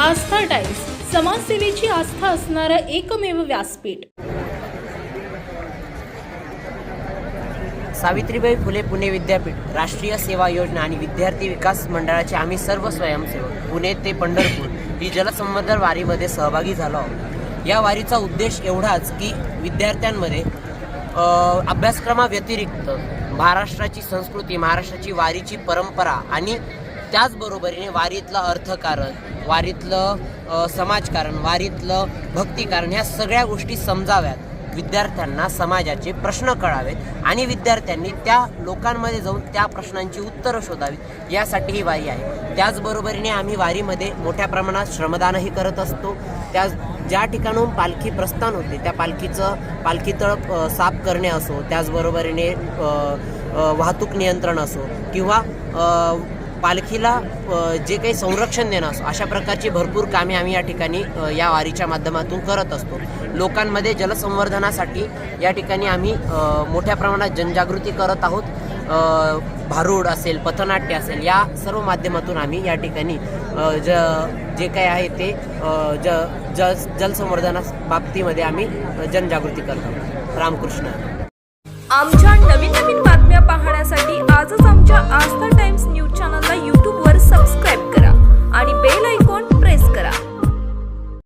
आस्था times समाजसेवेची आस्था असणारं एकमेव व्यासपीठ. सावित्रीबाई फुले पुणे विद्यापीठ राष्ट्रीय सेवा योजना आणि विद्यार्थी विकास मंडळाचे आम्ही सर्व स्वयंसेवक पुणे ते पंढरपूर ही जलसंवर्धन वारीमध्ये सहभागी झालो आहोत. या वारीचा उद्देश एवढाच की विद्यार्थ्यांमध्ये अभ्यासक्रमाव्यतिरिक्त महाराष्ट्राची संस्कृती महाराष्ट्राची वारीची परंपरा आणि त्याचबरोबरीने वारीतलं अर्थकारण वारीतलं समाजकारण वारीतलं भक्तिकारण ह्या सगळ्या गोष्टी समजाव्यात. विद्यार्थ्यांना समाजाचे प्रश्न कळावेत आणि विद्यार्थ्यांनी त्या लोकांमध्ये जाऊन त्या प्रश्नांची उत्तरं शोधावीत यासाठी ही वारी आहे. त्याचबरोबरीने आम्ही वारीमध्ये मोठ्या प्रमाणात श्रमदानही करत असतो. त्या ज्या ठिकाणून पालखी प्रस्थान होते त्या पालखीचं पालखीतळ तळप साफ करणे असो त्याचबरोबरीने वाहतूक नियंत्रण असो किंवा पालखीला जे काही संरक्षण देणं असो अशा प्रकारची भरपूर कामे आम्ही या ठिकाणी या वारीच्या माध्यमातून करत असतो. लोकांमध्ये जलसंवर्धनासाठी या ठिकाणी आम्ही मोठ्या प्रमाणात जनजागृती करत आहोत. भारूड असेल पथनाट्य असेल या सर्व माध्यमातून आम्ही या ठिकाणी ज जे काही आहे ते ज ज जलसंवर्धना बाबतीमध्ये आम्ही जनजागृती करत आहोत. रामकृष्ण. आमच्या नवीन नवीन बातम्या पाहण्यासाठी आजच आमच्या आस्था टाइम्स